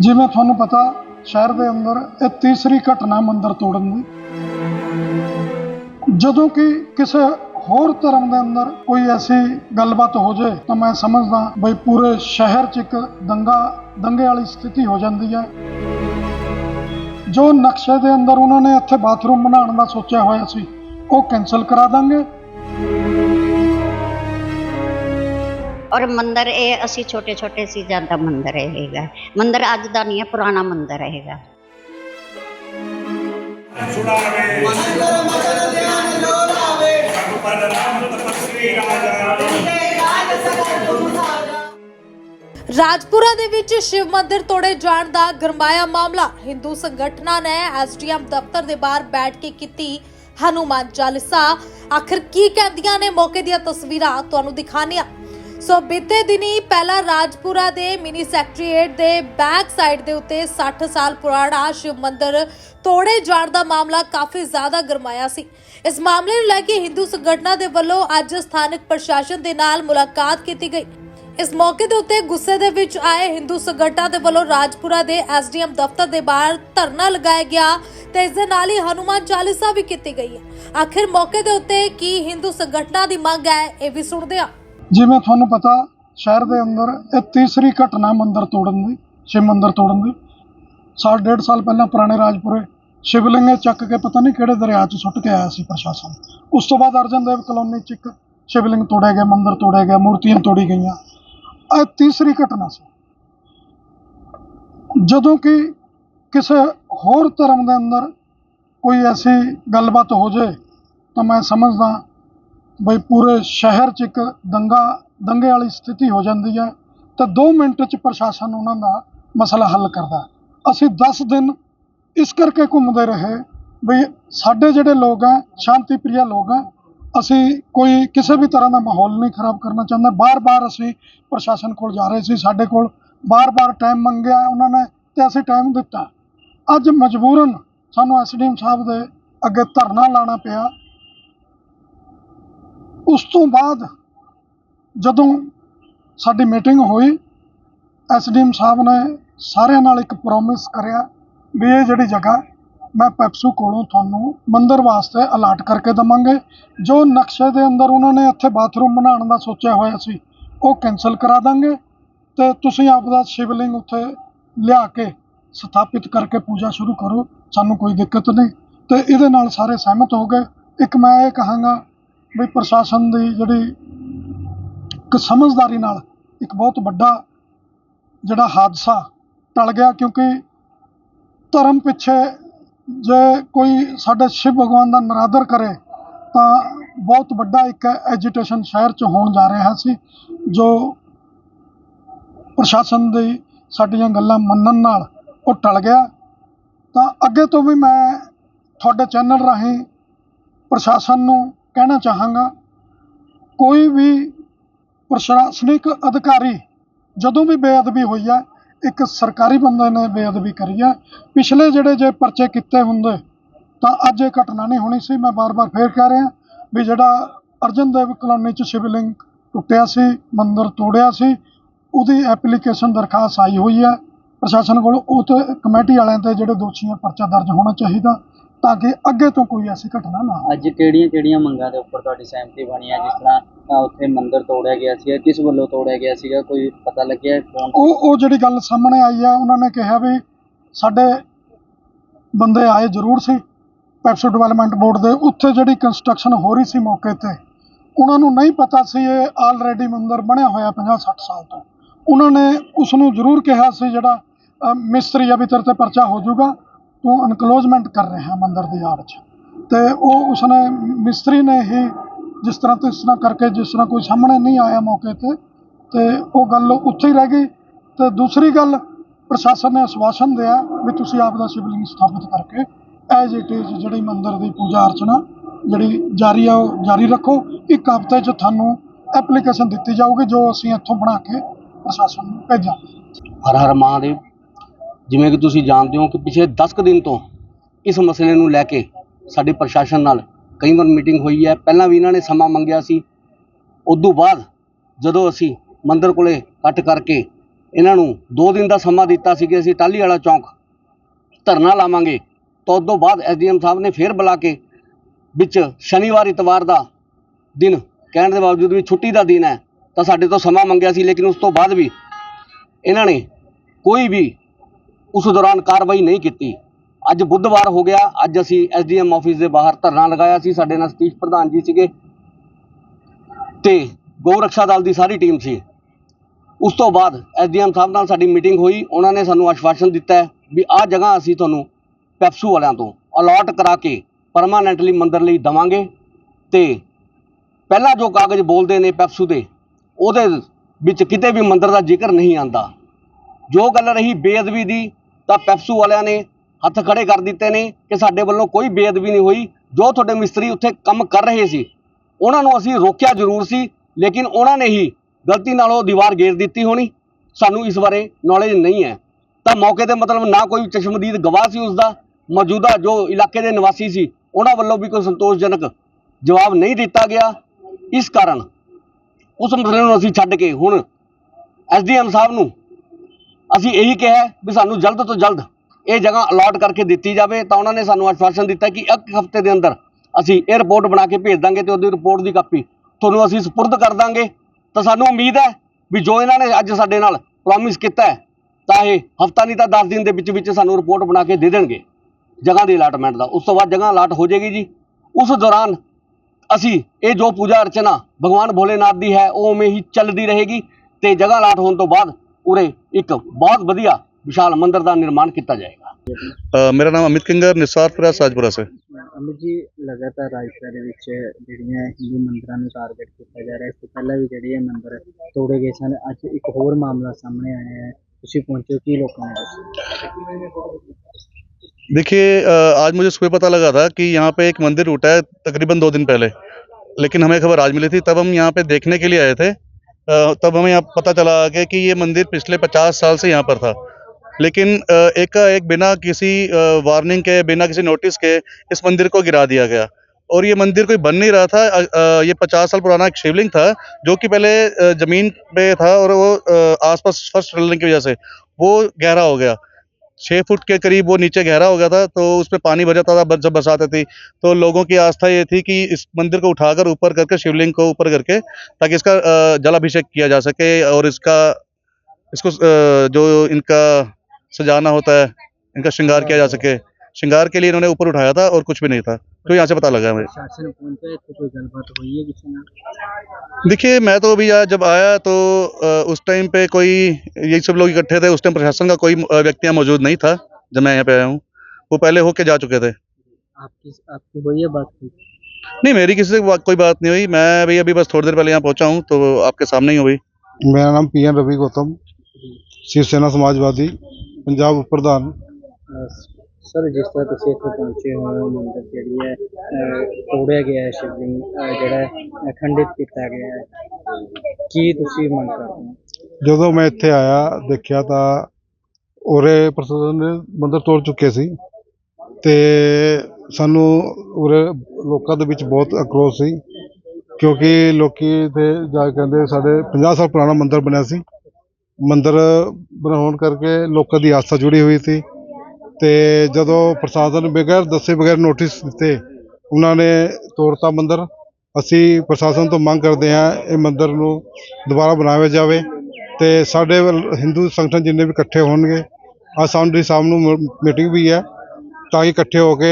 ਜਿਵੇਂ ਤੁਹਾਨੂੰ ਪਤਾ, ਸ਼ਹਿਰ ਦੇ ਅੰਦਰ ਇਹ ਤੀਸਰੀ ਘਟਨਾ ਮੰਦਰ ਤੋੜਨ ਦੀ। ਜਦੋਂ ਕਿ ਕਿਸੇ ਹੋਰ ਧਰਮ ਦੇ ਅੰਦਰ ਕੋਈ ਐਸੀ ਗੱਲਬਾਤ ਹੋ ਜਾਏ, ਤਾਂ ਮੈਂ ਸਮਝਦਾ ਬਈ ਪੂਰੇ ਸ਼ਹਿਰ 'ਚ ਇੱਕ ਦੰਗਾ, ਦੰਗੇ ਵਾਲੀ ਸਥਿਤੀ ਹੋ ਜਾਂਦੀ ਹੈ। ਜੋ ਨਕਸ਼ੇ ਦੇ ਅੰਦਰ ਉਹਨਾਂ ਨੇ ਇੱਥੇ ਬਾਥਰੂਮ ਬਣਾਉਣ ਦਾ ਸੋਚਿਆ ਹੋਇਆ ਸੀ, ਉਹ ਕੈਨਸਲ ਕਰਾ ਦਾਂਗੇ। ਔਰ ਮੰਦਿਰ ਇਹ ਅਸੀਂ ਛੋਟੇ ਛੋਟੇ ਸੀ ਦਾ ਮੰਦਿਰ ਹੈਗਾ। ਮੰਦਿਰ ਅੱਜ ਦਾ ਨਹੀਂ ਹੈ, ਪੁਰਾਣਾ ਮੰਦਿਰ ਹੈਗਾ। ਸੁਣਾਵੇ ਮੰਦਰ ਮਚਨ ਧਿਆਨ ਜੋ ਭਗਵਾਨ ਰਾਮ ਤਪਸਵੀ ਰਾਜਾ ਰਾਜਪੁਰਾ ਦੇ ਵਿੱਚ ਸ਼ਿਵ ਮੰਦਿਰ ਤੋੜੇ ਜਾਣ ਦਾ ਗਰਮਾਇਆ ਮਾਮਲਾ। ਹਿੰਦੂ ਸੰਗਠਨਾਂ ਨੇ ਐਸਡੀਐਮ ਦਫ਼ਤਰ ਦੇ ਬਾਹਰ ਬੈਠ ਕੇ ਕੀਤੀ ਹਨੂਮਾਨ ਚਾਲੀਸਾ। ਆਖਿਰ ਕੀ ਕਹਿੰਦੀਆਂ ਨੇ? ਮੌਕੇ ਦੀਆਂ ਤਸਵੀਰਾਂ ਤੁਹਾਨੂੰ ਦਿਖਾਣੀਆਂ ਸੋ ਬੀਤੇ ਦਿਨੀ ਪਹਿਲਾ ਰਾਜਪੁਰਾ ਦੇ ਮਿਨੀ ਸੈਕਟਰੀਏਟ ਦੇ ਬੈਕ ਸਾਈਡ ਦੇ ਉੱਤੇ 60 ਸਾਲ ਪੁਰਾਣਾ ਸ਼ਿਵ ਮੰਦਿਰ ਤੋੜੇ ਜਾਣ ਦਾ ਮਾਮਲਾ ਕਾਫੀ ਜ਼ਿਆਦਾ ਗਰਮਾਇਆ ਸੀ। ਇਸ ਮਾਮਲੇ ਨੂੰ ਲੈ ਕੇ ਹਿੰਦੂ ਸੰਗਠਨਾਂ ਦੇ ਵੱਲੋਂ ਅੱਜ ਸਥਾਨਕ ਪ੍ਰਸ਼ਾਸਨ ਦੇ ਨਾਲ ਮੁਲਾਕਾਤ ਕੀਤੀ ਗਈ। ਇਸ ਮੌਕੇ ਦੇ ਉੱਤੇ ਗੁੱਸੇ ਦੇ ਵਿੱਚ ਆਏ ਹਿੰਦੂ ਸੰਗਠਨਾਂ ਦੇ ਵੱਲੋਂ ਰਾਜਪੁਰਾ ਦੇ ਐਸਡੀਐਮ ਦਫ਼ਤਰ ਦੇ ਬਾਹਰ ਧਰਨਾ ਲਗਾਇਆ ਗਿਆ ਤੇ ਇਸ ਦੇ ਨਾਲ ਹੀ ਹਨੂਮਾਨ ਚਾਲੀਸਾ ਵੀ ਕੀਤੀ ਗਈ ਹੈ। ਆਖਿਰ ਮੌਕੇ ਦੇ ਉੱਤੇ ਕੀ ਹਿੰਦੂ ਸੰਗਠਨਾਂ ਦੀ ਮੰਗ ਹੈ, ਇਹ ਵੀ ਸੁਣਦੇ ਹਾਂ। ਜਿਵੇਂ ਤੁਹਾਨੂੰ ਪਤਾ, ਸ਼ਹਿਰ ਦੇ ਅੰਦਰ ਇਹ ਤੀਸਰੀ ਘਟਨਾ ਮੰਦਰ ਤੋੜਨ ਦੀ, ਸ਼ਿਵ ਮੰਦਰ ਤੋੜਨ ਦੀ। ਸਾਲ, ਡੇਢ ਸਾਲ ਪਹਿਲਾਂ ਪੁਰਾਣੇ ਰਾਜਪੁਰੇ ਸ਼ਿਵਲਿੰਗ ਚੱਕ ਕੇ ਪਤਾ ਨਹੀਂ ਕਿਹੜੇ ਦਰਿਆ 'ਚ ਸੁੱਟ ਕੇ ਆਇਆ ਸੀ ਪ੍ਰਸ਼ਾਸਨ। ਉਸ ਤੋਂ ਬਾਅਦ ਅਰਜਨ ਦੇਵ ਕਲੋਨੀ 'ਚ ਇੱਕ ਸ਼ਿਵਲਿੰਗ ਤੋੜਿਆ ਗਿਆ, ਮੰਦਰ ਤੋੜਿਆ ਗਿਆ, ਮੂਰਤੀਆਂ ਤੋੜੀ ਗਈਆਂ। ਇਹ ਤੀਸਰੀ ਘਟਨਾ ਸੀ। ਜਦੋਂ ਕਿ ਕਿਸੇ ਹੋਰ ਧਰਮ ਦੇ ਅੰਦਰ ਕੋਈ ਐਸੀ ਗੱਲਬਾਤ ਹੋ ਜਾਏ ਤਾਂ ਮੈਂ ਸਮਝਦਾ ਬਈ ਪੂਰੇ ਸ਼ਹਿਰ 'ਚ ਇੱਕ ਦੰਗਾ, ਦੰਗੇ ਵਾਲੀ ਸਥਿਤੀ ਹੋ ਜਾਂਦੀ ਹੈ, ਤਾਂ 2 ਮਿੰਟ 'ਚ ਪ੍ਰਸ਼ਾਸਨ ਉਹਨਾਂ ਦਾ ਮਸਲਾ ਹੱਲ ਕਰਦਾ। ਅਸੀਂ 10 ਦਿਨ ਇਸ ਕਰਕੇ ਘੁੰਮਦੇ ਰਹੇ ਬਈ ਸਾਡੇ ਜਿਹੜੇ ਲੋਕ ਹੈ ਸ਼ਾਂਤੀ ਪ੍ਰਿਆ ਲੋਕ ਹੈ ਅਸੀਂ ਕੋਈ ਕਿਸੇ ਵੀ ਤਰ੍ਹਾਂ ਦਾ ਮਾਹੌਲ ਨਹੀਂ ਖਰਾਬ ਕਰਨਾ ਚਾਹੁੰਦੇ। ਬਾਰ-ਬਾਰ ਅਸੀਂ ਪ੍ਰਸ਼ਾਸਨ ਕੋਲ ਜਾ ਰਹੇ ਸੀ, ਸਾਡੇ ਕੋਲ ਬਾਰ-ਬਾਰ ਟਾਈਮ ਮੰਗਿਆ ਉਹਨਾਂ ਨੇ ਤੇ ਅਸੀਂ ਟਾਈਮ ਦਿੱਤਾ। ਅੱਜ ਮਜਬੂਰਨ ਸਾਨੂੰ ਐਸਡੀਐਮ ਸਾਹਿਬ ਦੇ ਅੱਗੇ ਧਰਨਾ ਲਾਣਾ ਪਿਆ। ਉਸ ਤੋਂ ਬਾਅਦ ਜਦੋਂ ਸਾਡੀ ਮੀਟਿੰਗ ਹੋਈ ਐਸਡੀਐਮ ਸਾਹਿਬ ਨੇ ਸਾਰਿਆਂ ਨਾਲ ਇੱਕ ਪ੍ਰੋਮਿਸ ਕਰਿਆ ਵੀ ਇਹ ਜਿਹੜੀ ਜਗ੍ਹਾ ਮੈਂ ਪੈਪਸੂ ਕੋਲੋਂ ਤੁਹਾਨੂੰ ਮੰਦਰ ਵਾਸਤੇ ਅਲਾਟ ਕਰਕੇ ਦਵਾਂਗੇ। ਜੋ ਨਕਸ਼ੇ ਦੇ ਅੰਦਰ ਉਹਨਾਂ ਨੇ ਇੱਥੇ ਬਾਥਰੂਮ ਬਣਾਉਣ ਦਾ ਸੋਚਿਆ ਹੋਇਆ ਸੀ, ਉਹ ਕੈਨਸਲ ਕਰਾ ਦਾਂਗੇ ਤੇ ਤੁਸੀਂ ਆਪਦਾ ਸ਼ਿਵਲਿੰਗ ਉੱਥੇ ਲਿਆ ਕੇ ਸਥਾਪਿਤ ਕਰਕੇ ਪੂਜਾ ਸ਼ੁਰੂ ਕਰੋ, ਸਾਨੂੰ ਕੋਈ ਦਿੱਕਤ ਨਹੀਂ। ਤੇ ਇਹਦੇ ਨਾਲ ਸਾਰੇ ਸਹਿਮਤ ਹੋ ਗਏ। ਇੱਕ ਮੈਂ ਇਹ ਕਹਾਂਗਾ ਵੀ ਪ੍ਰਸ਼ਾਸਨ ਦੀ ਜਿਹੜੀ ਇੱਕ ਸਮਝਦਾਰੀ ਨਾਲ ਇੱਕ ਬਹੁਤ ਵੱਡਾ ਜਿਹੜਾ ਹਾਦਸਾ ਟਲ ਗਿਆ ਕਿਉਂਕਿ ਧਰਮ ਪਿੱਛੇ ਜੇ ਕੋਈ ਸਾਡੇ ਸ਼ਿਵ ਭਗਵਾਨ ਦਾ ਨਰਾਦਰ ਕਰੇ ਤਾਂ ਬਹੁਤ ਵੱਡਾ ਇੱਕ ਐਜੀਟੇਸ਼ਨ ਸ਼ਹਿਰ 'ਚ ਹੋਣ ਜਾ ਰਿਹਾ ਸੀ, ਜੋ ਪ੍ਰਸ਼ਾਸਨ ਦੀ ਸਾਡੀਆਂ ਗੱਲਾਂ ਮੰਨਣ ਨਾਲ ਉਹ ਟਲ ਗਿਆ। ਤਾਂ ਅੱਗੇ ਤੋਂ ਵੀ ਮੈਂ ਤੁਹਾਡੇ ਚੈਨਲ ਰਾਹੀਂ ਪ੍ਰਸ਼ਾਸਨ ਨੂੰ ਕਹਿਣਾ ਚਾਹਾਂਗਾ, ਕੋਈ ਵੀ ਪ੍ਰਸ਼ਾਸਨਿਕ ਅਧਿਕਾਰੀ ਜਦੋਂ ਵੀ ਬੇਅਦਬੀ ਹੋਈ ਹੈ, ਇੱਕ ਸਰਕਾਰੀ ਬੰਦੇ ਨੇ ਬੇਅਦਬੀ ਕਰੀ ਹੈ। ਪਿਛਲੇ ਜਿਹੜੇ ਜੇ ਪਰਚੇ ਕੀਤੇ ਹੁੰਦੇ, ਤਾਂ ਅੱਜ ਇਹ ਘਟਨਾ ਨਹੀਂ ਹੋਣੀ ਸੀ। ਮੈਂ ਬਾਰ-ਬਾਰ ਫੇਰ ਕਹਿ ਰਿਹਾ ਵੀ ਜਿਹੜਾ ਅਰਜਨ ਦੇਵ ਕਲੋਨੀ ਚ ਸ਼ਿਵਲਿੰਗ ਟੁੱਟਿਆ ਸੀ, ਮੰਦਿਰ ਤੋੜਿਆ ਸੀ, ਉਹਦੀ ਐਪਲੀਕੇਸ਼ਨ ਦਰਖਾਸਤ ਆਈ ਹੋਈ ਹੈ। ਪ੍ਰਸ਼ਾਸਨ ਕੋਲ ਉਹ ਤੇ ਕਮੇਟੀ ਵਾਲਿਆਂ ਤੇ ਜਿਹੜੇ ਦੋਸ਼ੀਆਂ ਪਰਚਾ ਦਰਜ ਹੋਣਾ ਚਾਹੀਦਾ। ਤਾਂ ਕਿ ਅੱਗੇ ਤੋਂ ਕੋਈ ਐਸੀ ਘਟਨਾ ਨਾ ਹੋਵੇ। ਅੱਜ ਕਿਹੜੀਆਂ ਕਿਹੜੀਆਂ ਮੰਗਾਂ ਦੇ ਉੱਪਰ ਤੁਹਾਡੀ ਸਹਿਮਤੀ ਬਣੀ ਹੈ? ਜਿਸ ਤਰ੍ਹਾਂ ਅ, ਉੱਥੇ ਮੰਦਿਰ ਤੋੜਿਆ ਗਿਆ ਸੀਗਾ। ਕਿਸ ਵੱਲੋਂ ਤੋੜਿਆ ਗਿਆ ਸੀਗਾ? ਕੋਈ ਪਤਾ ਲੱਗਿਆ ਕੌਣ? ਉਹ ਉਹ ਜਿਹੜੀ ਗੱਲ ਸਾਹਮਣੇ ਆਈ ਆ ਉਹਨਾਂ ਨੇ ਕਿਹਾ ਵੀ ਸਾਡੇ ਬੰਦੇ ਆਏ ਜ਼ਰੂਰ ਸੀ। ਪੈਪਸੋ ਡਿਵੈਲਪਮੈਂਟ ਬੋਰਡ ਦੇ ਉੱਥੇ ਜਿਹੜੀ ਕੰਸਟਰਕਸ਼ਨ ਹੋ ਰਹੀ ਸੀ ਮੌਕੇ ਤੇ ਉਹਨਾਂ ਨੂੰ ਨਹੀਂ ਪਤਾ ਸੀ ਇਹ ਆਲਰੇਡੀ ਮੰਦਿਰ ਬਣਿਆ ਹੋਇਆ 50 60 ਸਾਲ ਤੋਂ। ਉਹਨਾਂ ਨੇ ਉਸ ਨੂੰ ਜ਼ਰੂਰ ਕਿਹਾ ਸੀ ਜਿਹੜਾ ਅ, ਮਿਸਤਰੀ ਆ ਵੀ ਤੇਰੇ ਤੇ ਪਰਚਾ ਹੋ ਜਾਊਗਾ। ਤੋਂ ਇਨਕਲੋਜ਼ਮੈਂਟ ਕਰ ਰਿਹਾ ਮੰਦਰ ਦੀ ਆੜ 'ਚ। ਤੇ ਉਹ ਉਸਨੇ, ਮਿਸਤਰੀ ਨੇ ਹੀ ਜਿਸ ਤਰ੍ਹਾਂ ਤੋਂ ਇਸ ਤਰ੍ਹਾਂ ਕਰਕੇ ਜਿਸ ਤਰ੍ਹਾਂ ਕੋਈ ਸਾਹਮਣੇ ਨਹੀਂ ਆਇਆ ਮੌਕੇ ਤੇ ਤੇ ਉਹ ਗੱਲ ਉੱਥੇ ਹੀ ਰਹਿ ਗਈ। ਤੇ ਦੂਸਰੀ ਗੱਲ, ਪ੍ਰਸ਼ਾਸਨ ਨੇ ਆਸ਼ਵਾਸਨ ਦਿਆ ਵੀ ਤੁਸੀਂ ਆਪ ਦਾ ਸ਼ਿਵਲਿੰਗ ਸਥਾਪਿਤ ਕਰਕੇ ਐਜ਼ ਇਟ ਇਜ਼ ਜਿਹੜੀ ਮੰਦਿਰ ਦੀ ਪੂਜਾ ਅਰਚਨਾ ਜਿਹੜੀ ਜਾਰੀ ਆ, ਉਹ ਜਾਰੀ ਰੱਖੋ। ਇੱਕ ਹਫ਼ਤੇ 'ਚ ਤੁਹਾਨੂੰ ਐਪਲੀਕੇਸ਼ਨ ਦਿੱਤੀ ਜਾਊਗੀ, ਜੋ ਅਸੀਂ ਇੱਥੋਂ ਬਣਾ ਕੇ ਪ੍ਰਸ਼ਾਸਨ ਨੂੰ ਭੇਜਾਂਗੇ। ਹਰ ਹਰ ਮਹਾਦੇਵ ਜਿਵੇਂ ਕਿ ਤੁਸੀਂ ਜਾਣਦੇ ਹੋ ਕਿ ਪਿਛਲੇ 10 ਕੁ ਦਿਨ ਤੋਂ ਇਸ ਮਸਲੇ ਨੂੰ ਲੈ ਕੇ ਸਾਡੇ ਪ੍ਰਸ਼ਾਸਨ ਨਾਲ ਕਈ ਵਾਰ ਮੀਟਿੰਗ ਹੋਈ ਹੈ। ਪਹਿਲਾਂ ਵੀ ਇਹਨਾਂ ਨੇ ਸਮਾਂ ਮੰਗਿਆ ਸੀ। ਉਦੋਂ ਬਾਅਦ ਜਦੋਂ ਅਸੀਂ ਮੰਦਰ ਕੋਲੇ ਕੱਟ ਕਰਕੇ ਇਹਨਾਂ ਨੂੰ 2 ਦਿਨ ਦਾ ਸਮਾਂ ਦਿੱਤਾ ਸੀ ਕਿ ਅਸੀਂ ਟਾਲੀ ਵਾਲਾ ਚੌਂਕ ਧਰਨਾ ਲਾਵਾਂਗੇ, ਤਾਂ ਉਸ ਤੋਂ ਬਾਅਦ ਐਸਡੀਐਮ ਸਾਹਿਬ ਨੇ ਫੇਰ ਬੁਲਾ ਕੇ ਵਿੱਚ ਸ਼ਨੀਵਾਰ ਇਤਵਾਰ ਦਾ ਦਿਨ ਕਹਿਣ ਦੇ ਬਾਵਜੂਦ ਵੀ ਛੁੱਟੀ ਦਾ ਦਿਨ ਹੈ, ਤਾਂ ਸਾਡੇ ਤੋਂ ਸਮਾਂ ਮੰਗਿਆ ਸੀ। ਲੇਕਿਨ ਉਸ ਤੋਂ ਬਾਅਦ ਵੀ ਇਹਨਾਂ ਨੇ ਕੋਈ ਵੀ ਉਸ ਦੌਰਾਨ ਕਾਰਵਾਈ ਨਹੀਂ ਕੀਤੀ। ਅੱਜ ਬੁੱਧਵਾਰ ਹੋ ਗਿਆ। ਅੱਜ ਅਸੀਂ ਐਸਡੀਐਮ ਆਫਿਸ ਦੇ ਬਾਹਰ ਧਰਨਾ ਲਗਾਇਆ ਸੀ। ਸਾਡੇ ਨਾਲ ਸਤੀਸ਼ ਪ੍ਰਧਾਨ ਜੀ ਸੀਗੇ ਤੇ ਗਊ ਰਕਸ਼ਾ ਦਲ ਦੀ ਸਾਰੀ ਟੀਮ ਸੀ। ਉਸ ਤੋਂ ਬਾਅਦ ਐਸਡੀਐਮ ਸਾਹਿਬ ਨਾਲ ਸਾਡੀ ਮੀਟਿੰਗ ਹੋਈ। ਉਹਨਾਂ ਨੇ ਸਾਨੂੰ ਆਸ਼ਵਾਸਨ ਦਿੱਤਾ ਵੀ ਆਹ ਜਗ੍ਹਾ ਅਸੀਂ ਤੁਹਾਨੂੰ ਪੈਪਸੂ ਵਾਲਿਆਂ ਤੋਂ ਅਲਾਟ ਕਰਾ ਕੇ ਪਰਮਾਨੈਂਟਲੀ ਮੰਦਰ ਲਈ ਦਵਾਂਗੇ ਤੇ ਪਹਿਲਾਂ ਜੋ ਕਾਗਜ਼ ਬੋਲਦੇ ਨੇ ਪੈਪਸੂ ਦੇ, ਉਹਦੇ ਵਿੱਚ ਕਿਤੇ ਵੀ ਮੰਦਰ ਦਾ ਜ਼ਿਕਰ ਨਹੀਂ ਆਂਦਾ ਜੋ ਗੱਲ ਰਹੀ ਬੇਅਦਬੀ ਦੀ ਤਾਂ ਪੈਪਸੂ ਵਾਲਿਆਂ ਨੇ ਹੱਥ ਖੜੇ ਕਰ ਦਿੱਤੇ ਨੇ ਕਿ ਸਾਡੇ ਵੱਲੋਂ ਕੋਈ ਬੇਅਦਬੀ ਨਹੀਂ ਹੋਈ। ਜੋ ਤੁਹਾਡੇ ਮਿਸਤਰੀ ਉੱਥੇ ਕੰਮ ਕਰ ਰਹੇ ਸੀ, ਉਹਨਾਂ ਨੂੰ ਅਸੀਂ ਰੋਕਿਆ ਜ਼ਰੂਰ ਸੀ, ਲੇਕਿਨ ਉਹਨਾਂ ਨੇ ਹੀ ਗਲਤੀ ਨਾਲ ਉਹ ਦੀਵਾਰ ਗੇਰ ਦਿੱਤੀ ਹੋਣੀ। ਸਾਨੂੰ ਇਸ ਬਾਰੇ ਨੌਲੇਜ ਨਹੀਂ ਹੈ। ਤਾਂ ਮੌਕੇ ਤੇ ਮਤਲਬ ਨਾ ਕੋਈ ਚਸ਼ਮਦੀਦ ਗਵਾਹ ਸੀ ਉਸ ਦਾ ਮੌਜੂਦਾ ਜੋ ਇਲਾਕੇ ਦੇ ਨਿਵਾਸੀ ਸੀ, ਉਹਨਾਂ ਵੱਲੋਂ ਵੀ ਕੋਈ ਸੰਤੋਸ਼ਜਨਕ ਜਵਾਬ ਨਹੀਂ ਦਿੱਤਾ ਗਿਆ। ਇਸ ਕਾਰਨ ਉਸ ਮਸਲੇ ਨੂੰ ਅਸੀਂ ਛੱਡ ਕੇ ਹੁਣ ਐਸਡੀਐਮ ਸਾਹਿਬ ਨੂੰ ਅਸੀਂ ਇਹੀ ਕਿਹਾ ਵੀ ਸਾਨੂੰ ਜਲਦ ਤੋਂ ਜਲਦ ਇਹ ਜਗ੍ਹਾ ਅਲਾਟ ਕਰਕੇ ਦਿੱਤੀ ਜਾਵੇ, ਤਾਂ ਉਹਨਾਂ ਨੇ ਸਾਨੂੰ ਆਸ਼ਵਾਸਨ ਦਿੱਤਾ ਕਿ ਇੱਕ ਹਫ਼ਤੇ ਦੇ ਅੰਦਰ ਅਸੀਂ ਇਹ ਰਿਪੋਰਟ ਬਣਾ ਕੇ ਭੇਜ ਦਾਂਗੇ ਤੇ ਉਹਦੀ ਰਿਪੋਰਟ ਦੀ ਕਾਪੀ ਤੁਹਾਨੂੰ ਅਸੀਂ ਸਪੁਰਦ ਕਰ ਦਾਂਗੇ। ਤਾਂ ਸਾਨੂੰ ਉਮੀਦ ਹੈ ਵੀ ਜੋ ਇਹਨਾਂ ਨੇ ਅੱਜ ਸਾਡੇ ਨਾਲ ਪ੍ਰੋਮਿਸ ਕੀਤਾ ਹੈ, ਤਾਂ ਇਹ ਹਫ਼ਤਾ ਨਹੀਂ ਤਾਂ 10 ਦਿਨ ਦੇ ਵਿੱਚ ਵਿੱਚ ਸਾਨੂੰ ਰਿਪੋਰਟ ਬਣਾ ਕੇ ਦੇ ਦੇਣਗੇ ਜਗ੍ਹਾ ਦੀ ਅਲਾਟਮੈਂਟ ਦਾ। ਉਸ ਤੋਂ ਬਾਅਦ ਜਗ੍ਹਾ ਅਲਾਟ ਹੋ ਜਾਏਗੀ ਜੀ। ਉਸ ਦੌਰਾਨ ਅਸੀਂ ਇਹ ਜੋ ਪੂਜਾ ਅਰਚਨਾ ਭਗਵਾਨ ਭੋਲੇਨਾਥ ਦੀ ਹੈ, ਉਹ ਉਵੇਂ ਹੀ ਚੱਲਦੀ ਰਹੇਗੀ ਤੇ ਜਗ੍ਹਾ ਅਲਾਟ ਹੋਣ ਤੋਂ ਬਾਅਦ ਉਰੇ ਇੱਕ ਬਹੁਤ ਵਧੀਆ ਵਿਸ਼ਾਲ ਮੰਦਿਰ ਦਾ ਨਿਰਮਾਣ ਕੀਤਾ ਜਾਏਗਾ ਅ, ਮੇਰਾ ਨਾਮ ਅਮਿਤ ਕਿੰਗਰ ਨਿਸਾਰਪੁਰਾ ਸਾਜਪੁਰਾ ਸੇ ਅਮਿਤ ਜੀ ਲਗਾਤਾਰ ਰਾਜਸਥਾਨ ਦੇ ਵਿੱਚ ਜਿਹੜੀਆਂ ਹਿੰਦੂ ਮੰਦਿਰਾਂ ਨੂੰ ਟਾਰਗੇਟ ਕੀਤਾ ਜਾ ਰਿਹਾ ਇਸ ਤੋਂ ਪਹਿਲਾਂ ਵੀ ਜਿਹੜੇ ਇਹ ਮੰਦਿਰ ਤੋੜੇ ਗਏ ਸਨ ਅੱਜ ਇੱਕ ਹੋਰ ਮਾਮਲਾ ਸਾਹਮਣੇ ਆਇਆ ਹੈ ਤੁਸੀਂ ਪਹੁੰਚੇ ਕੀ ਲੋਕਾਂ ਨੇ ਦੱਸਿਆ देखिए अ, आज मुझे सुबह पता लगा था कि यहाँ पे एक मंदिर टूटा है तकरीबन दो दिन पहले लेकिन हमें खबर आज मिली थी तब हम यहाँ पे देखने के लिए आए थे अ, तब हमें यहाँ पता चला गया कि ये मंदिर पिछले पचास साल से यहाँ पर था। लेकिन एक का एक बिना किसी वार्निंग के, बिना किसी नोटिस के इस मंदिर को गिरा दिया गया। और ये मंदिर कोई बन नहीं रहा था ये पचास साल पुराना एक शिवलिंग था, जो कि पहले ज़मीन पे था और वो आसपास फ़र्स्ट डलने की वजह से वो गहरा हो गया। छः फुट के करीब वो नीचे गहरा हो गया था तो उसमें पानी भर जाता था जब बरसात थी तो लोगों की आस्था ये थी कि इस मंदिर को उठाकर ऊपर करके, शिवलिंग को ऊपर करके, ताकि इसका जलाभिषेक किया जा सके और इसका, इसको जो इनका सजाना होता है, इनका श्रृंगार किया जा सके। श्रृंगार के लिए इन्होंने ऊपर उठाया था और कुछ भी नहीं था। तो यहाँ से पता लगा मुझे। देखिए मैं तो अभी जब आया तो उस टाइम पे कोई यही सब लोग इकट्ठे थे उस टाइम प्रशासन का कोई व्यक्तियाँ मौजूद नहीं था जब मैं यहाँ पे आया हूँ। वो पहले होके जा चुके थे। नहीं मेरी किसी से कोई बात नहीं हुई। मैं अभी अभी बस थोड़ी देर पहले यहाँ पहुँचा हूँ तो आपके सामने ही हुई मेरा नाम पी एन रवि गौतम शिवसेना समाजवादी पंजाब उप प्रधान। ਸਰ ਜਿਸ ਤਰ੍ਹਾਂ ਤੁਸੀਂ ਇੱਥੇ ਪਹੁੰਚੇ ਹੋਏ ਹੋ ਮੰਦਰ ਜਿਹੜੀ ਹੈ ਅਹ, ਤੋੜਿਆ ਗਿਆ ਹੈ ਸ਼ਿਵਲਿੰਗ ਅਹ, ਜਿਹੜਾ ਹੈ, ਖੰਡਿਤ ਕੀਤਾ ਗਿਆ ਹੈ। ਕੀ ਤੁਸੀਂ ਮੰਗ ਕਰਦੇ ਹੋ? ਜਦੋਂ ਮੈਂ ਇੱਥੇ ਆਇਆ ਦੇਖਿਆ ਤਾਂ ਉਰੇ ਪ੍ਰਸ਼ਾਸਨ ਨੇ ਮੰਦਰ ਤੋੜ ਚੁੱਕੇ ਸੀ ਤੇ ਸਾਨੂੰ ਉਰੇ ਲੋਕਾਂ ਦੇ ਵਿੱਚ ਬਹੁਤ ਅਕਰੋਸ਼ ਸੀ ਕਿਉਂਕਿ ਲੋਕੀ ਤੇ ਜਾ ਕੇ ਕਹਿੰਦੇ ਸਾਡੇ 50 ਸਾਲ ਪੁਰਾਣਾ ਮੰਦਰ ਬਣਿਆ ਸੀ। ਮੰਦਰ ਬਣਾਉਣ ਕਰਕੇ ਲੋਕਾਂ ਦੀ ਆਸਥਾ ਜੁੜੀ ਹੋਈ ਸੀ। ਤੇ ਜਦੋਂ ਪ੍ਰਸ਼ਾਸਨ ਬਗੈਰ ਦੱਸੇ ਬਗੈਰ ਨੋਟਿਸ ਦਿੱਤੇ ਉਹਨਾਂ ਨੇ ਤੋੜਤਾ ਮੰਦਰ। ਅਸੀਂ ਪ੍ਰਸ਼ਾਸਨ ਤੋਂ ਮੰਗ ਕਰਦੇ ਹਾਂ ਇਹ ਮੰਦਰ ਨੂੰ ਦੁਬਾਰਾ ਬਣਾਇਆ ਜਾਵੇ ਤੇ ਸਾਡੇ ਹਿੰਦੂ ਸੰਗਠਨ ਜਿੰਨੇ ਵੀ ਇਕੱਠੇ ਹੋਣਗੇ ਅੱਜ ਸਾਡੀ ਸ਼ਾਮ ਨੂੰ ਮੀਟਿੰਗ ਵੀ ਹੈ ਤਾਂ ਕਿ ਇਕੱਠੇ ਹੋ ਕੇ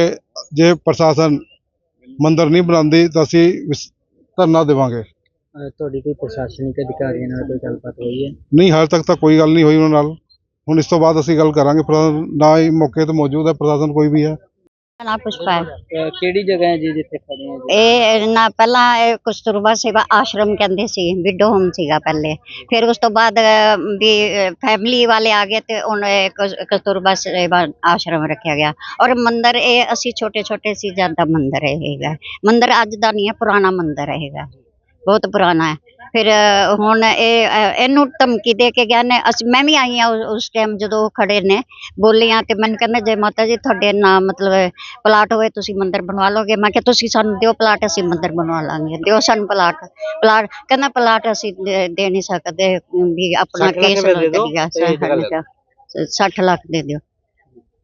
ਜੇ ਪ੍ਰਸ਼ਾਸਨ ਮੰਦਰ ਨਹੀਂ ਬਣਾਉਂਦੀ ਤਾਂ ਅਸੀਂ ਧਰਨਾ ਦੇਵਾਂਗੇ। ਤੁਹਾਡੀ ਕੋਈ ਪ੍ਰਸ਼ਾਸਨਿਕ ਅਧਿਕਾਰੀਆਂ ਨਾਲ ਕੋਈ ਗੱਲਬਾਤ ਹੋਈ ਹੈ? ਨਹੀਂ ਹਾਲੇ ਤੱਕ ਤਾਂ ਕੋਈ ਗੱਲ ਨਹੀਂ ਹੋਈ ਉਹਨਾਂ ਨਾਲ। ਹੁਣ ਇਸ ਤੋਂ ਬਾਅਦ ਅਸੀਂ ਗੱਲ ਕਰਾਂਗੇ ਪ੍ਰਸ਼ਾਸਨ ਨਾ ਹੀ ਮੌਕੇ ਤੇ ਮੌਜੂਦ ਹੈ ਪ੍ਰਸ਼ਾਸਨ ਕੋਈ ਵੀ ਹੈ। ਨਾ ਪੁਸ਼ਪਾ ਹੈ। ਅਹ, ਕਿਹੜੀ ਜਗ੍ਹਾ ਹੈ ਜੀ ਜਿੱਥੇ ਖੜੇ ਆ ਜੀ ਇਹ ਨਾ ਪਹਿਲਾਂ ਇਹ ਕਸਤੂਰਬਾ ਸੇਵਾ ਆਸ਼ਰਮ ਕਹਿੰਦੇ ਸੀ ਵਿਡੋ ਹੋਮ ਸੀਗਾ ਪਹਿਲੇ। ਫਿਰ ਉਸ ਤੋਂ ਬਾਅਦ ਅਹ, ਵੀ ਫੈਮਿਲੀ ਵਾਲੇ ਆ ਗਏ ਤੇ ਹੁਣ ਇਹ ਕਸ- ਕਸਤੂਰਬਾ ਸੇਵਾ ਆਸ਼ਰਮ ਰੱਖਿਆ ਗਿਆ। ਔਰ ਮੰਦਿਰ ਇਹ ਅਸੀਂ ਛੋਟੇ ਛੋਟੇ ਸੀ ਜਦ ਦਾ ਮੰਦਿਰ ਇਹ ਹੈਗਾ। ਮੰਦਿਰ ਅੱਜ ਦਾ ਨਹੀਂ ਹੈ ਪੁਰਾਣਾ ਮੰਦਿਰ ਹੈਗਾ। ਬਹੁਤ ਪੁਰਾਣਾ ਹੈ। ਫਿਰ ਹੁਣ ਇਹ ਇਹਨੂੰ ਧਮਕੀ ਦੇ ਕੇ ਗਿਆ ਨੇ। ਅਸੀਂ ਮੈਂ ਵੀ ਆਈ ਆ ਉਸ ਟਾਈਮ ਜਦੋਂ ਉਹ ਖੜੇ ਨੇ। ਬੋਲੀ ਆ ਤੇ ਮੈਨੂੰ ਕਹਿੰਦੇ ਜੇ ਮਾਤਾ ਜੀ ਤੁਹਾਡੇ ਨਾਮ ਮਤਲਬ ਪਲਾਟ ਹੋਏ ਤੁਸੀਂ ਮੰਦਿਰ ਬਣਵਾ ਲਓਗੇ। ਮੈਂ ਕਿਹਾ ਤੁਸੀਂ ਸਾਨੂੰ ਦਿਓ ਪਲਾਟ ਅਸੀਂ ਮੰਦਿਰ ਬਣਵਾ ਲਾਂਗੇ। ਦਿਓ ਸਾਨੂੰ ਪਲਾਟ। ਪਲਾਟ ਕਹਿੰਦਾ ਪਲਾਟ ਅਸੀਂ ਦੇ ਨਹੀਂ ਸਕਦੇ ਵੀ ਆਪਣਾ 60 ਲੱਖ ਕੇਸ ਗੱਲ 60 ਲੱਖ ਦੇ ਦਿਓ।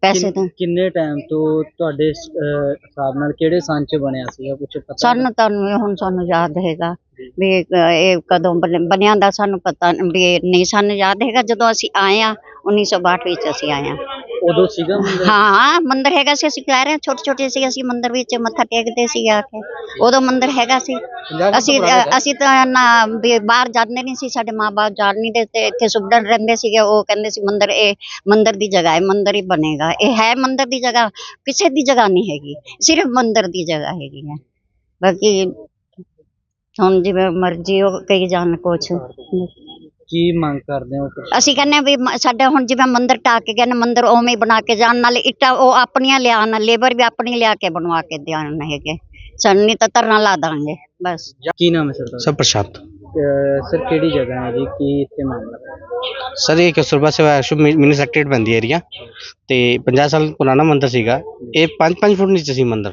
ਪੈਸੇ ਤਾਂ ਕਿੰਨੇ ਟਾਈਮ ਤੋਂ ਤੁਹਾਡੇ ਹਿਸਾਬ ਨਾਲ ਕਿਹੜੇ ਸੰਨ ਚ ਬਣਿਆ ਸੀਗਾ? ਕੁਝ ਪਤਾ ਸਾਨੂੰ ਤੁਹਾਨੂੰ ਹੁਣ ਸਾਨੂੰ ਯਾਦ ਹੈਗਾ। ਵੀ ਇਹ ਕਦੋਂ ਬਣ- ਬਣਿਆ ਦਾ ਸਾਨੂੰ ਪਤਾ ਵੀ ਨਹੀਂ ਸਾਨੂੰ ਯਾਦ ਹੈਗਾ। ਜਦੋਂ ਅਸੀਂ ਆਏ ਆ 1962 ਵਿੱਚ ਅਸੀਂ ਆਏ ਆ ਉਦੋਂ ਸੀਗਾ ਮੰਦਿਰ? ਹਾਂ ਮੰਦਿਰ ਹੈਗਾ ਸੀ। ਅਸੀਂ ਕਹਿ ਰਹੇ ਹਾਂ ਛੋਟੇ ਛੋਟੇ ਸੀ। ਅਸੀਂ ਮੰਦਿਰ ਵਿੱਚ ਮੱਥਾ ਟੇਕਦੇ ਸੀ ਆ ਕੇ। ਉਦੋਂ ਮੰਦਿਰ ਹੈਗਾ ਸੀ। ਅਸੀਂ ਅਸੀਂ ਤਾਂ ਨਾ ਬਾਹਰ ਜਾਂਦੇ ਨਹੀਂ ਸੀ। ਸਾਡੇ ਮਾਪੇ ਜਾਣ ਨਹੀਂ ਦਿੱਤੇ। ਇੱਥੇ ਸੁਬਡਨ ਰਹਿੰਦੇ ਸੀਗੇ। ਉਹ ਕਹਿੰਦੇ ਸੀ ਮੰਦਿਰ ਇਹ ਮੰਦਿਰ ਦੀ ਜਗ੍ਹਾ ਹੈ। ਮੰਦਿਰ ਹੀ ਬਣੇਗਾ। ਇਹ ਹੈ ਮੰਦਿਰ ਦੀ ਜਗ੍ਹਾ। ਕਿਸੇ ਦੀ ਜਗ੍ਹਾ ਨਹੀਂ ਹੈਗੀ। ਸਿਰਫ ਮੰਦਿਰ ਦੀ ਜਗ੍ਹਾ ਹੈਗੀ ਹੈ। ਬਾਕੀ ਹੁਣ ਜਿਵੇਂ ਮਰਜ਼ੀ ਉਹ ਕਹੀ ਜਾਣ ਕੁਛ। ਕੀ ਮੰਗ ਕਰਦੇ ਹੋ ਅਸੀਂ ਕਹਿੰਦੇ ਹਾਂ ਵੀ ਮ- ਸਾਡਾ ਹੁਣ ਜਿਵੇਂ ਮੰਦਿਰ ਢਾਹ ਕੇ ਗਏ ਨੇ ਮੰਦਿਰ ਉਵੇਂ ਹੀ ਬਣਾ ਕੇ ਜਾਣ ਨਾਲੇ ਇੱਟਾਂ ਉਹ ਆਪਣੀਆਂ ਲਿਆਉਣ ਲੇਬਰ ਵੀ ਆਪਣੀ ਲਿਆ ਕੇ ਬਣਵਾ ਕੇ ਦੇਣ ਹੈਗੇ। ਸਾਨੂੰ ਨਹੀਂ ਤਾਂ ਧਰਨਾ ਲਾ ਦਾਂਗੇ ਬਸ। ਕੀ ਨਾਮ ਹੈ ਸਰ ਸਰ ਅਹ, ਸਰ ਕਿਹੜੀ ਜਗ੍ਹਾ ਹੈ ਜੀ? ਕੀ ਇੱਥੇ ਮਾਮਲਾ? ਹੈ ਸਰ ਇਹ ਕਸੂਰਬਾ ਸੇਵਾ ਆਸ਼ਰਮ ਮਿਨੀ ਸੈਕਟਰੇਟ ਪੈਂਦੀ ਏਰੀਆ ਤੇ 50 ਸਾਲ ਪੁਰਾਣਾ ਮੰਦਿਰ ਸੀਗਾ। ਇਹ 5-5 ਫੁੱਟ ਨੀਚੇ ਸੀ ਮੰਦਿਰ।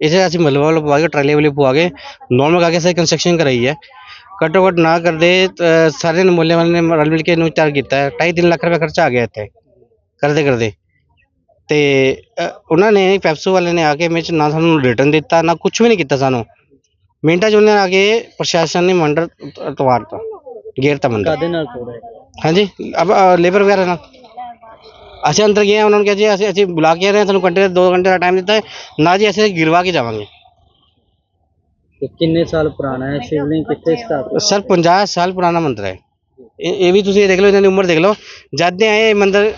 ਇਸੇ ਅਸੀਂ ਮਲਬਾ ਵਾਲਾ ਪਵਾ ਕੇ ਟਰਾਲੇ ਵਾਲੇ ਪਵਾ ਕੇ ਨੋਰਮਲ ਕਰਕੇ ਸੇ ਕੰਸਟਰਕਸ਼ਨ ਕਰਾਈ ਹੈ ਘੱਟੋ ਘੱਟ ਨਾ ਕਰਦੇ ਤਾਂ ਸਾਰੇ ਮੁੱਲੇ ਵਾਲੇ ਨੇ ਰਲ ਮਿਲ ਕੇ ਇਹਨੂੰ ਤਿਆਰ ਕੀਤਾ ਹੈ 2.5 ਲੱਖ ਰੁਪਏ ਖਰਚਾ ਆ ਗਿਆ ਇੱਥੇ ਕਰਦੇ ਕਰਦੇ ਤੇ ਅ, ਉਹਨਾਂ ਨੇ ਪੈਪਸੋ ਵਾਲੇ ਨੇ ਆ ਕੇ ਮੇਰੇ 'ਚ ਨਾ ਸਾਨੂੰ ਰਿਟਰਨ ਦਿੱਤਾ ਨਾ ਕੁਝ ਵੀ ਨਹੀਂ ਕੀਤਾ ਸਾਨੂੰ ਮਿੰਟਾਂ 'ਚ ਉਹਨਾਂ ਨੇ ਆ ਕੇ ਪ੍ਰਸ਼ਾਸਨ ਨੇ ਮੰਦਰ ਤਵਾਰਤਾ ਕਾਦੇ ਨਾਲ ਤੋੜਿਆ ਹਾਂਜੀ ਅਬ ਲੇਬਰ ਵਗੈਰਾ ਨਾਲ ਅਸੀਂ ਅੰਦਰ ਗਏ ਹਾਂ, ਉਹਨਾਂ ਨੂੰ ਕਿਹਾ ਜੀ ਅਸੀਂ ਅਸੀਂ ਬੁਲਾ ਕੇ ਆ ਰਹੇ ਹਾਂ ਤੁਹਾਨੂੰ ਘੰਟੇ ਦੋ ਘੰਟੇ ਦਾ ਟਾਈਮ ਦਿੱਤਾ ਹੈ। ਨਾ ਜੀ ਅਸੀਂ ਗਿਰਵਾ ਕੇ ਜਾਵਾਂਗੇ। ਤੇ ਕਿੰਨੇ ਸਾਲ ਪੁਰਾਣਾ ਹੈ? ਸ਼ਿਵਲਿੰਗ ਕਿੱਥੇ ਸਥਾਪਿਤ ਸਰ 50 ਸਾਲ ਪੁਰਾਣਾ ਮੰਦਿਰ ਹੈ। ਇਹ ਇਹ ਵੀ ਤੁਸੀਂ ਦੇਖ ਲਓ ਇਹਨਾਂ ਦੀ ਉਮਰ ਦੇਖ ਲਓ। ਜਦ ਦੇ ਆਏ ਇਹ ਮੰਦਿਰ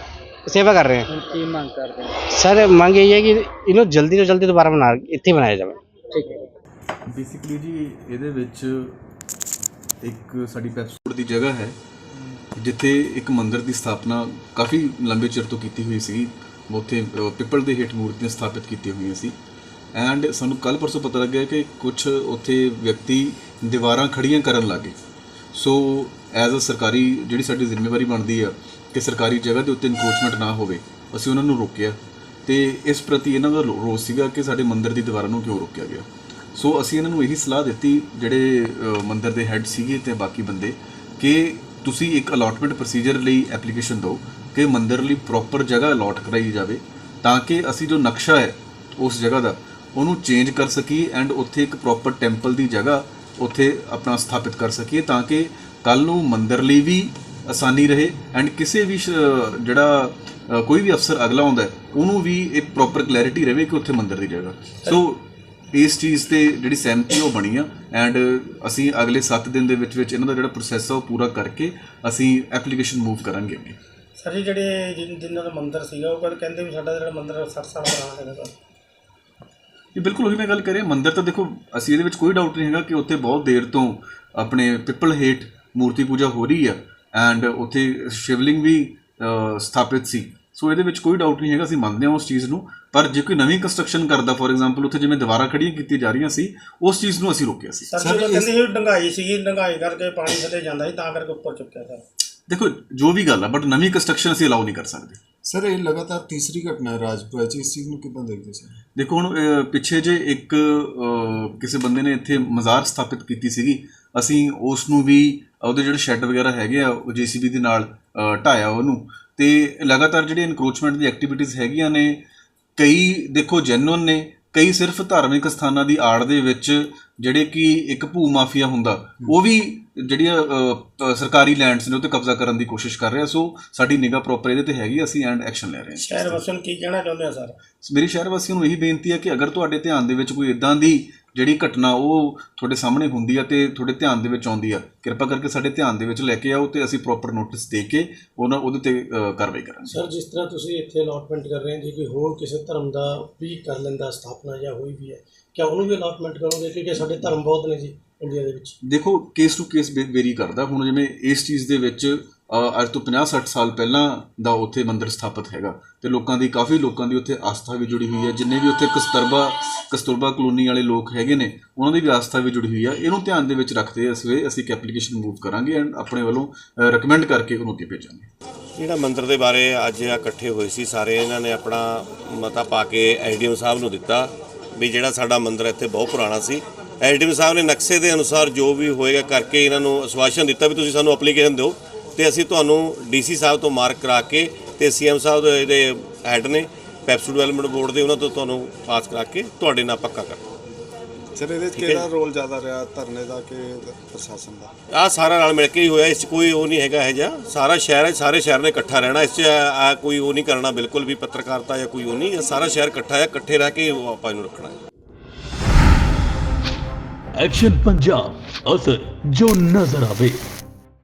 ਸੇਵਾ ਕਰ ਰਹੇ ਹੈ। ਹੁਣ ਕੀ ਮੰਗ ਕਰਦੇ ਹੋ? ਸਰ ਮੰਗ ਇਹ ਹੈ ਕਿ ਇਹਨੂੰ ਜਲਦੀ ਤੋਂ ਜਲਦੀ ਦੁਬਾਰਾ ਬਣਾ ਇੱਥੇ ਬਣਾਇਆ ਜਾਵੇ। ਠੀਕ ਹੈ। ਬੇਸਿਕਲੀ ਜੀ ਇਹਦੇ ਵਿੱਚ ਇੱਕ ਸਾਡੀ ਪੈਪਸੂਡ ਦੀ ਜਗ੍ਹਾ ਹੈ। ਜਿੱਥੇ ਇੱਕ ਮੰਦਿਰ ਦੀ ਸਥਾਪਨਾ ਕਾਫੀ ਲੰਬੇ ਚਿਰ ਤੋਂ ਕੀਤੀ ਹੋਈ ਸੀ ਉੱਥੇ ਪਿੱਪਲ ਦੇ ਹੇਠ ਮੂਰਤੀਆਂ ਸਥਾਪਿਤ ਕੀਤੀਆਂ ਹੋਈਆਂ ਸੀ। ਐਂਡ ਸਾਨੂੰ ਕੱਲ ਪਰਸੋਂ ਪਤਾ ਲੱਗਿਆ ਕਿ ਕੁਝ ਉੱਥੇ ਵਿਅਕਤੀ ਦੀਵਾਰਾਂ ਖੜੀਆਂ ਕਰਨ ਲੱਗੇ। ਸੋ ਐਜ਼ ਅ ਸਰਕਾਰੀ ਜਿਹੜੀ ਸਾਡੀ ਜ਼ਿੰਮੇਵਾਰੀ ਬਣਦੀ ਆ ਕਿ ਸਰਕਾਰੀ ਜਗ੍ਹਾ ਦੇ ਉੱਤੇ ਇਨਕਰੋਚਮੈਂਟ ਨਾ ਹੋਵੇ ਅਸੀਂ ਉਹਨਾਂ ਨੂੰ ਰੋਕਿਆ। ਤੇ ਇਸ ਪ੍ਰਤੀ ਇਹਨਾਂ ਦਾ ਰੋ- ਰੋਸ ਸੀਗਾ ਕਿ ਸਾਡੇ ਮੰਦਿਰ ਦੀ ਦੀਵਾਰਾਂ ਨੂੰ ਕਿਉਂ ਰੋਕਿਆ ਗਿਆ। ਸੋ ਅਸੀਂ ਇਹਨਾਂ ਨੂੰ ਇਹੀ ਸਲਾਹ ਦਿੱਤੀ ਜਿਹੜੇ ਅ, ਮੰਦਿਰ ਦੇ ਹੈੱਡ ਸੀਗੇ ਤੇ ਬਾਕੀ ਬੰਦੇ ਕਿ ਤੁਸੀਂ ਇੱਕ ਅਲਾਟਮੈਂਟ ਪ੍ਰੋਸੀਜਰ ਲਈ ਐਪਲੀਕੇਸ਼ਨ ਦਿਓ ਕਿ ਮੰਦਿਰ ਲਈ ਪ੍ਰੋਪਰ ਜਗ੍ਹਾ ਅਲਾਟ ਕਰਾਈ ਜਾਵੇ ਤਾਂ ਕਿ ਅਸੀਂ ਜੋ ਨਕਸ਼ਾ ਹੈ ਉਸ ਜਗ੍ਹਾ ਦਾ ਉਹਨੂੰ ਚੇਂਜ ਕਰ ਸਕੀਏ ਐਂਡ ਉੱਥੇ ਇੱਕ ਪ੍ਰੋਪਰ ਟੈਂਪਲ ਦੀ ਜਗ੍ਹਾ ਉੱਥੇ ਆਪਣਾ ਸਥਾਪਿਤ ਕਰ ਸਕੀਏ ਤਾਂ ਕਿ ਕੱਲ ਨੂੰ ਮੰਦਿਰ ਲਈ ਵੀ ਆਸਾਨੀ ਰਹੇ ਐਂਡ ਕਿਸੇ ਵੀ ਜਿਹੜਾ ਕੋਈ ਵੀ ਅਫਸਰ ਅਗਲਾ ਆਉਂਦਾ ਹੈ, ਉਹਨੂੰ ਵੀ ਇੱਕ ਪ੍ਰੋਪਰ ਕਲੈਰਿਟੀ ਰਹੇ ਕਿ ਉੱਥੇ ਮੰਦਿਰ ਦੀ ਜਗ੍ਹਾ। ਸੋ ਇਸ ਚੀਜ਼ ਤੇ ਜਿਹੜੀ ਸਹਿਮਤੀ ਉਹ ਬਣੀ ਆ ਐਂਡ ਅਸੀਂ ਅਗਲੇ 7 ਦਿਨ ਦੇ ਵਿੱਚ ਵਿੱਚ ਇਹਨਾਂ ਦਾ ਜਿਹੜਾ ਪ੍ਰੋਸੈਸ ਆ ਉਹ ਪੂਰਾ ਕਰਕੇ ਅਸੀਂ ਐਪਲੀਕੇਸ਼ਨ ਮੂਵ ਕਰਾਂਗੇ ਅੱਗੇ। ਸਰ ਜੀ ਜਿਹੜੇ ਜਿਨ- ਜਿਨ੍ਹਾਂ ਦਾ ਮੰਦਿਰ ਸੀਗਾ ਉਹ ਕਹਿੰਦੇ- ਵੀ ਸਾਡਾ ਜਿਹੜਾ ਮੰਦਿਰ 60 ਸਾਲ ਪੁਰਾਣਾ ਹੈਗਾ ਸਰ। ਇਹ ਬਿਲਕੁਲ ਉਹੀ ਮੈਂ ਗੱਲ ਕਰਿਆ ਮੰਦਿਰ ਤਾਂ ਦੇਖੋ ਅਸੀਂ ਇਹਦੇ ਵਿੱਚ ਕੋਈ ਡਾਊਟ ਨਹੀਂ ਹੈਗਾ ਕਿ ਉੱਥੇ ਬਹੁਤ ਦੇਰ ਤੋਂ ਆਪਣੇ ਪਿੱਪਲ ਹੇਠ ਮੂਰਤੀ ਪੂਜਾ ਹੋ ਰਹੀ ਆ ਐਂਡ ਉੱਥੇ ਸ਼ਿਵਲਿੰਗ ਵੀ ਸਥਾਪਿਤ ਸੀ। ਸੋ ਇਹਦੇ ਵਿੱਚ ਕੋਈ ਡਾਊਟ ਨਹੀਂ ਹੈਗਾ ਅਸੀਂ ਮੰਨਦੇ ਹਾਂ ਉਸ ਚੀਜ਼ ਨੂੰ ਪਰ ਜੇ ਕੋਈ ਨਵੀਂ ਕੰਸਟਰਕਸ਼ਨ ਕਰਦਾ ਫੋਰ ਐਗਜ਼ਾਮਪਲ ਉੱਥੇ ਜਿਵੇਂ ਦੀਵਾਰਾਂ ਖੜੀਆਂ ਕੀਤੀਆਂ ਜਾ ਰਹੀਆਂ ਸੀ ਉਸ ਚੀਜ਼ ਨੂੰ ਅਸੀਂ ਰੋਕਿਆ ਸੀ। ਸਰ ਜਦੋਂ ਕਹਿੰਦੇ ਸੀ ਡੰਗਾਈ ਸੀਗੀ ਡੰਗਾਈ ਕਰਕੇ ਪਾਣੀ ਥੱਲੇ ਜਾਂਦਾ ਸੀ ਤਾਂ ਕਰਕੇ ਉੱਪਰ ਚੁੱਕਿਆ ਸਰ। ਦੇਖੋ ਜੋ ਵੀ ਗੱਲ ਆ ਬਟ ਨਵੀਂ ਕੰਸਟਰਕਸ਼ਨ ਅਸੀਂ ਅਲਾਉ ਨਹੀਂ ਕਰ ਸਕਦੇ। ਸਰ ਇਹ ਲਗਾਤਾਰ ਤੀਸਰੀ ਘਟਨਾ ਹੈ ਰਾਜਪੁਰਾ 'ਚ ਇਸ ਚੀਜ਼ ਨੂੰ ਕਿੱਦਾਂ ਦੇਖਦੇ ਸਰ? ਦੇਖੋ ਹੁਣ ਪਿੱਛੇ ਜੇ ਇੱਕ ਕਿਸੇ ਬੰਦੇ ਨੇ ਇੱਥੇ ਮਜ਼ਾਰ ਸਥਾਪਿਤ ਕੀਤੀ ਸੀਗੀ ਅਸੀਂ ਉਸ ਨੂੰ ਵੀ ਉਹਦੇ ਜਿਹੜੇ ਸ਼ੈੱਡ ਵਗੈਰਾ ਹੈਗੇ ਆ ਉਹ ਜੀਸੀਬੀ ਦੇ ਨਾਲ ਢਾਇਆ ਉਹਨੂੰ। ਤੇ ਲਗਾਤਾਰ ਜਿਹੜੀ ਇਨਕਰੋਚਮੈਂਟ ਦੀ ਐਕਟੀਵਿਟੀਜ਼ ਹੈਗੀਆਂ ਨੇ ਕਈ ਦੇਖੋ ਜੈਨੂਨ ਨੇ ਕਈ ਸਿਰਫ ਧਾਰਮਿਕ ਸਥਾਨਾਂ ਦੀ ਆੜ ਦੇ ਵਿੱਚ ਜਿਹੜੇ ਕਿ ਇੱਕ ਭੂ ਮਾਫੀਆ ਹੁੰਦਾ ਉਹ ਵੀ ਜਿਹੜੀਆਂ ਸਰਕਾਰੀ ਲੈਂਡਸ ਨੇ ਉਹ ਤੇ ਕਬਜ਼ਾ ਕਰਨ ਦੀ ਕੋਸ਼ਿਸ਼ ਕਰ ਰਿਹਾ ਸੋ ਸਾਡੀ ਨਿਗਾਹ ਪ੍ਰੋਪਰ ਇਹਦੇ ਤੇ ਹੈਗੀ ਅਸੀਂ ਐਂਡ ਐਕਸ਼ਨ ਲੈ ਰਹੇ ਹਾਂ। ਸ਼ਹਿਰ ਵਸਣ ਕੀ ਕਹਿਣਾ ਚਾਹੁੰਦੇ ਆ ਸਰ? ਮੇਰੀ ਸ਼ਹਿਰ ਵਾਸੀਆਂ ਨੂੰ ਇਹੀ ਬੇਨਤੀ ਹੈ ਕਿ ਅਗਰ ਤੁਹਾਡੇ ਧਿਆਨ ਦੇ ਵਿੱਚ ਕੋਈ ਇਦਾਂ ਦੀ ਜਿਹੜੀ ਘਟਨਾ ਉਹ ਤੁਹਾਡੇ ਸਾਹਮਣੇ ਹੁੰਦੀ ਆ ਤੇ ਤੁਹਾਡੇ ਧਿਆਨ ਦੇ ਵਿੱਚ ਆਉਂਦੀ ਆ ਕਿਰਪਾ ਕਰਕੇ ਸਾਡੇ ਧਿਆਨ ਦੇ ਵਿੱਚ ਲੈ ਕੇ ਆਓ ਤੇ ਅਸੀਂ ਪ੍ਰੋਪਰ ਨੋਟਿਸ ਦੇ ਕੇ ਉਹਨਾਂ ਉਹਦੇ ਤੇ ਕਾਰਵਾਈ ਕਰਾਂਗੇ। ਸਰ ਜਿਸ ਤਰ੍ਹਾਂ ਤੁਸੀਂ ਇੱਥੇ ਅਲਾਟਮੈਂਟ ਕਰ ਰਹੇ ਹੋ ਜੇ ਕੋਈ ਹੋਰ ਕਿਸੇ ਧਰਮ ਦਾ ਵੀ ਕਰ ਲੈਂਦਾ ਸਥਾਪਨਾ ਜਾਂ ਹੋਈ ਵੀ ਹੈ ਕਿਆ ਉਹਨੂੰ ਵੀ ਅਲਾਟਮੈਂਟ ਕਰੋਗੇ ਕਿਉਂਕਿ ਸਾਡੇ ਧਰਮ ਬਹੁਤ ਨੇ ਜੀ ਇੰਡੀਆ ਦੇ ਵਿੱਚ? ਦੇਖੋ ਕੇਸ ਟੂ ਕੇਸ ਵੇਰੀ ਕਰਦਾ। ਹੁਣ ਜਿਵੇਂ ਇਸ ਚੀਜ਼ ਦੇ ਵਿੱਚ ਅੱਜ ਤੋਂ 50-60 ਸਾਲ ਪਹਿਲਾਂ ਦਾ ਉੱਥੇ ਮੰਦਿਰ ਸਥਾਪਿਤ ਹੈਗਾ। ਤੇ ਲੋਕਾਂ ਦੀ, ਕਾਫੀ ਲੋਕਾਂ ਦੀ ਉੱਥੇ ਆਸਥਾ ਵੀ ਜੁੜੀ ਹੋਈ ਹੈ। ਜਿੰਨੇ ਵੀ ਉੱਥੇ ਕਸਤਰਬਾ, ਕਸਤੂਰਬਾ ਕਲੋਨੀ ਵਾਲੇ ਲੋਕ ਹੈਗੇ ਨੇ, ਉਹਨਾਂ ਦੀ ਵੀ ਆਸਥਾ ਵੀ ਜੁੜੀ ਹੋਈ ਹੈ ਇਹਨੂੰ ਧਿਆਨ ਦੇ ਵਿੱਚ ਰੱਖਦੇ ਇਸ ਅਸੀਂ ਇੱਕ ਐਪਲੀਕੇਸ਼ਨ ਮੂਵ ਕਰਾਂਗੇ ਐਂਡ ਆਪਣੇ ਵੱਲੋਂ ਰეკਮੈਂਡ ਕਰਕੇ ਉਹਨੂੰ ਅੱਗੇ ਭੇਜਾਂਗੇ। ਜਿਹੜਾ ਮੰਦਿਰ ਦੇ ਬਾਰੇ ਅੱਜ ਇਕੱਠੇ ਹੋਏ ਸੀ ਸਾਰੇ, ਇਹਨਾਂ ਨੇ ਆਪਣਾ ਮਤਾ ਪਾ ਕੇ ਐਸਡੀਐਮ ਸਾਹਿਬ ਨੂੰ ਦਿੱਤਾ ਵੀ ਜਿਹੜਾ ਸਾਡਾ ਮੰਦਿਰ ਇੱਥੇ ਬਹੁਤ ਪੁਰਾਣਾ ਸੀ। ਐਸਡੀਐਮ ਸਾਹਿਬ ਨੇ ਨਕਸ਼ੇ ਦੇ ਅਨੁਸਾਰ ਜੋ ਵੀ ਹੋਏਗਾ ਕਰਕੇ ਇਹਨਾਂ ਨੂੰ ਅਸਵਾਸ਼ਨ ਦਿੱਤਾ ਵੀ ਤੁਸੀਂ ਸਾਨੂੰ ਐਪਲੀਕੇਸ਼ਨ ਦਿਓ। ਤੇ ਅਸੀਂ ਤੁਹਾਨੂੰ ਡੀਸੀ ਸਾਹਿਬ ਤੋਂ ਮਾਰਕ ਕਰਾ ਕੇ ਤੇ ਸੀਐਮ ਸਾਹਿਬ ਦੇ ਇਹਦੇ ਹੈੱਡ ਨੇ ਪੈਪਸੂ ਡਿਵੈਲਪਮੈਂਟ ਬੋਰਡ ਦੇ ਉਹਨਾਂ ਤੋਂ ਤੁਹਾਨੂੰ ਪਾਸ ਕਰਾ ਕੇ ਤੁਹਾਡੇ ਨਾਲ ਪੱਕਾ ਕਰ ਸਰ ਇਹਦੇ 'ਚ ਠੀਕ ਹੈ ਕਿਹੜਾ। ਰੋਲ ਜ਼ਿਆਦਾ ਰਿਹਾ ਧਰਨੇ ਦਾ ਕਿ ਪ੍ਰਸ਼ਾਸਨ ਦਾ? ਆ ਸਾਰਾ ਨਾਲ ਮਿਲ ਕੇ ਹੀ ਹੋਇਆ ਇਸ 'ਚ ਕੋਈ ਉਹ ਨਹੀਂ ਹੈਗਾ ਇਹ ਜਿਹਾ। ਸਾਰਾ ਸ਼ਹਿਰ ਹੈ ਸਾਰੇ ਸ਼ਹਿਰ ਨੇ ਇਕੱਠਾ ਰਹਿਣਾ ਇਸ 'ਚ ਆ ਕੋਈ ਉਹ ਨਹੀਂ ਕਰਨਾ ਬਿਲਕੁਲ ਵੀ ਪੱਤਰਕਾਰਤਾ ਜਾਂ ਕੋਈ ਉਹ ਨਹੀਂ। ਇਹ ਸਾਰਾ ਸ਼ਹਿਰ ਇਕੱਠਾ ਹੈ ਇਕੱਠੇ ਰਹਿ ਕੇ ਆਪਾਂ ਇਹਨੂੰ ਰੱਖਣਾ ਹੈ। ਐਕਸ਼ਨ ਪੰਜਾਬ ਅਸਰ ਜੋ ਨਜ਼ਰ ਆਵੇ।